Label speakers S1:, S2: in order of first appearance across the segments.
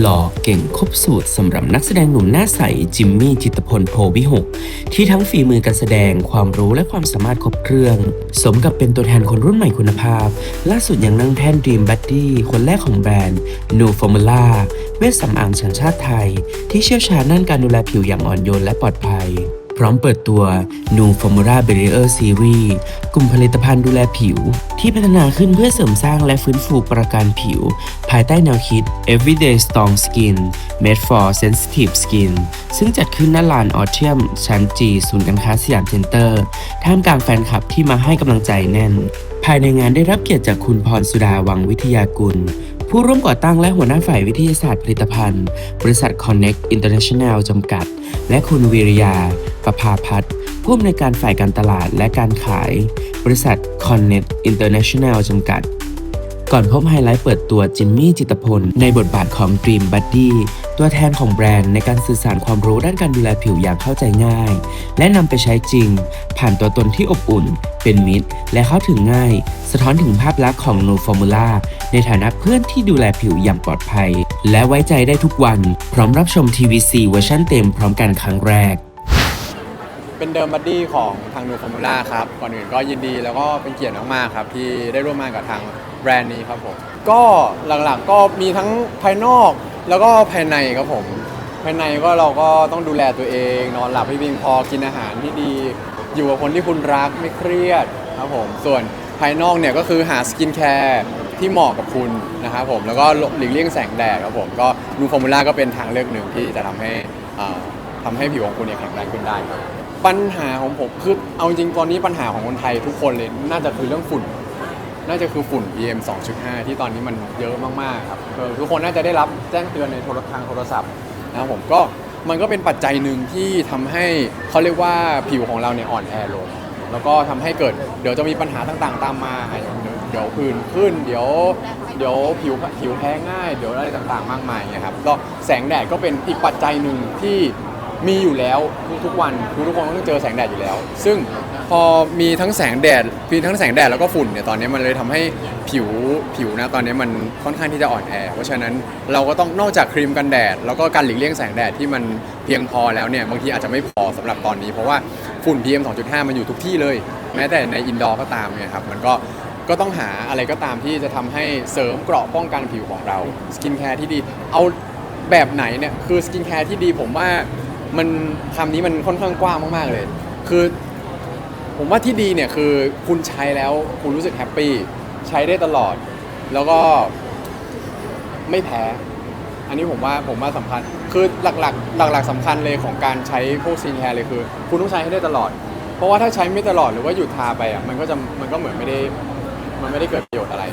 S1: หล่อเก่งครบสูตรสำหรับนักแสดงหนุ่มหน้าใส จิมมี่จิตพลโพวิหก ที่ทั้งฝีมือการแสดงความรู้และความสามารถครบเครื่อง สมกับเป็นตัวแทนคนรุ่นใหม่คุณภาพ ล่าสุดยังนั่งแท่นดีมบัตตี้คนแรกของแบรนด์ New Formula เวชสำอางสัญชาติไทย ที่เชี่ยวชาญด้านการดูแลผิวอย่างอ่อนโยนและปลอดภัย ร้อมเปิดตัว New Formula Barrier Series กลุ่มผลิตภัณฑ์ดูแลผิว ที่พัฒนาขึ้นเพื่อเสริมสร้างและฟื้นฟูประการผิว ภายใต้แนวคิด Everyday Strong Skin Made for Sensitive Skin ซึ่งจัดขึ้นณลานออเทียมชั้นจีศูนย์การค้าสยามเซ็นเตอร์ ท่ามกลางแฟนคลับที่มาให้กำลังใจแน่น ภายในงานได้รับเกียรติจากคุณพรสุดาวังวิทยากุลผู้ร่วมก่อตั้งและหัวหน้าฝ่ายวิทยาศาสตร์ผลิตภัณฑ์ บริษัท Connect International จำกัด และคุณวิริยา ประภาพัฒน์ผู้อำนวยการฝ่ายการตลาดและการขาย บริษัท Connect International จำกัด ก่อนพบไฮไลท์เปิดตัวจิมมี่จิตพล ในบทบาทของ Dream Buddy ตัวแทนของแบรนด์ในการสื่อสารความรู้ด้านการดูแลผิวอย่างเข้าใจง่าย และนำไปใช้จริง ผ่านตัวตนที่อบอุ่น เป็นมิตร และเข้าถึงง่าย สะท้อนถึงภาพลักษณ์ของ No Formula ในฐานะเพื่อนที่ดูแลผิวอย่างปลอดภัย และไว้ใจได้ทุกวัน พร้อมรับชม TVC เวอร์ชันเต็มพร้อมกันครั้งแรก
S2: เป็นเดิมบัดดี้ของทางนูฟอร์มูล่าครับ ก่อนอื่นก็ยินดีแล้วก็เป็นเกียรติมากๆครับ ที่ได้ร่วมงานกับทางแบรนด์นี้ครับผม ก็หลักๆก็มีทั้งภายนอกแล้วก็ภายในครับผม ภายในก็เราก็ต้องดูแลตัวเอง นอนหลับให้เพียงพอกินอาหารที่ดี อยู่กับคนที่คุณรักไม่เครียดครับผม ส่วนภายนอกเนี่ยก็คือหาสกินแคร์ที่เหมาะกับคุณนะครับผมแล้วก็หลีกเลี่ยงแสงแดดครับผมก็นูฟอร์มูล่าก็เป็นทางเลือกหนึ่งที่จะทำให้อ่าทำให้ผิวของคุณเนี่ยแข็งแรงขึ้นได้ครับ ปัญหาของผมคือเอาจริงตอนนี้ปัญหาของคนไทยทุกคนเลยน่าจะคือเรื่องฝุ่น น่าจะคือฝุ่น PM 2.5 ที่ตอนนี้มันเยอะมากๆครับเออทุกคนน่าจะได้รับแจ้งเตือนในโทรทางโทรศัพท์นะครับผมก็มันก็เป็นปัจจัยหนึ่งที่ทำให้เขาเรียกว่าผิวของเราเนี่ยอ่อนแอลงแล้วก็ทำให้เกิดเดี๋ยวจะมีปัญหาต่างๆ ตามมาเดี๋ยวผื่นขึ้น เดี๋ยวเดี๋ยวผิวผิวแพ้ง่าย เดี๋ยวอะไรต่างๆ มากมายเนี่ยครับก็แสงแดดก็เป็นอีกปัจจัยหนึ่งที่ มีอยู่แล้วทุกๆวันคือทุกคนต้องเจอแสงแดดอยู่แล้ว ซึ่งพอมีทั้งแสงแดดมีทั้งแสงแดดแล้วก็ฝุ่นเนี่ยตอนนี้มันเลยทำให้ผิวผิวนะตอนนี้มันค่อนข้างที่จะอ่อนแอ เพราะฉะนั้นเราก็ต้องนอกจากครีมกันแดด แล้วก็การหลีกเลี่ยงแสงแดดที่มันเพียงพอแล้วเนี่ยบางทีอาจจะไม่พอสำหรับตอนนี้ เพราะว่าฝุ่น PM 2.5 มันอยู่ทุกที่เลย แม้แต่ในอินดอร์ก็ตามเนี่ยครับมันก็ก็ต้องหาอะไรก็ตามที่จะทำให้เสริมเกราะป้องกันผิวของเราสกินแคร์ที่ดีเอาแบบไหนเนี่ยคือสกินแคร์ที่ดีผมว่า มันคำนี้มันค่อนข้างกว้างมากๆเลย คือ ผมว่าที่ดีเนี่ยคือคุณใช้แล้วคุณรู้สึกแฮปปี้ใช้ได้ตลอด แล้วก็ไม่แพ้ อันนี้ผมว่าผมว่าสำคัญ คือหลักๆ หลักๆสำคัญเลยของการใช้พวกสกินแคร์เลยคือ คุณต้องใช้ให้ได้ตลอด เพราะว่าถ้าใช้ไม่ตลอดหรือว่าหยุดทาไปอะมันก็จะมันก็เหมือนไม่ได้มันไม่ได้เกิดประโยชน์อะไร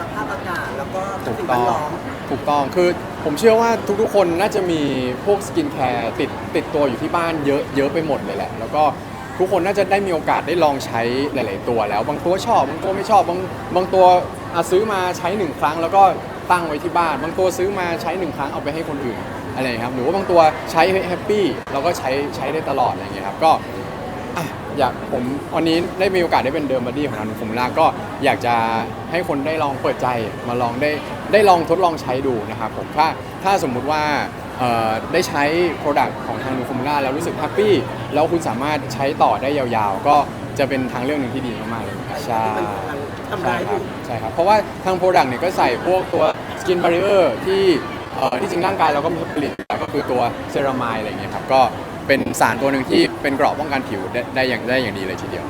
S3: สภาพอากาศแล้วก็
S2: ถูก
S3: สิ่ง
S2: ต้
S3: แว
S2: อง
S3: ดล้อม
S2: ถูกต้องคือผมเชื่อว่าทุกๆคนน่าจะมีพวกสกินแคร์ติดติดตัวอยู่ที่บ้านเยอะเยอะไปหมดเลยแหละ แล้วก็ทุกคนน่าจะได้มีโอกาสได้ลองใช้หลาย ๆ ตัวแล้ว บางตัวชอบบางตัวไม่ชอบบางบางตัวอะซื้อมาใช้หนึ่งครั้ง แล้วก็ตั้งไว้ที่บ้าน บางตัวซื้อมาใช้หนึ่งครั้งเอาไปให้คนอื่นอะไรครับหรือว่าบางตัวใช้แฮปปี้แล้วก็ใช้ใช้ได้ตลอดอะไรอย่างเงี้ยครับก็ อะอยากผมวันนี้ได้มีโอกาสได้เป็นเดิมบัดดี้ของทางฟอร์มูล่าก็อยากจะให้คนได้ลองเปิดใจมาลองได้ได้ลองทดลองใช้ดูนะครับผมถ้าถ้าสมมุติว่าเอ่อได้ใช้ Product ของทางนูฟอร์มูล่าแล้วรู้สึกแฮปปี้แล้วคุณสามารถใช้ต่อได้ยาวๆ ก็จะเป็นทางเลือกหนึ่งที่ดีมากๆเลยใช่
S3: ที่มันทำ
S2: ใช่
S3: ร้าย
S2: ค
S3: ผิ
S2: รับ
S3: ว
S2: ใช่ครับเพราะว่าทาง Product เนี่ยก็ใส่พวกตัว Skin Barrier ที่เอ่อที่จริงร่างกายเราก็มีผลิตอยู่แล้วก็คือตัวเซรามายอะไรอย่างเงี้ยครับก็ เป็นสารตัวหนึ่งที่เป็นเกราะป้องกันผิวได้ได้อย่างได้อย่างดีเลยทีเดียว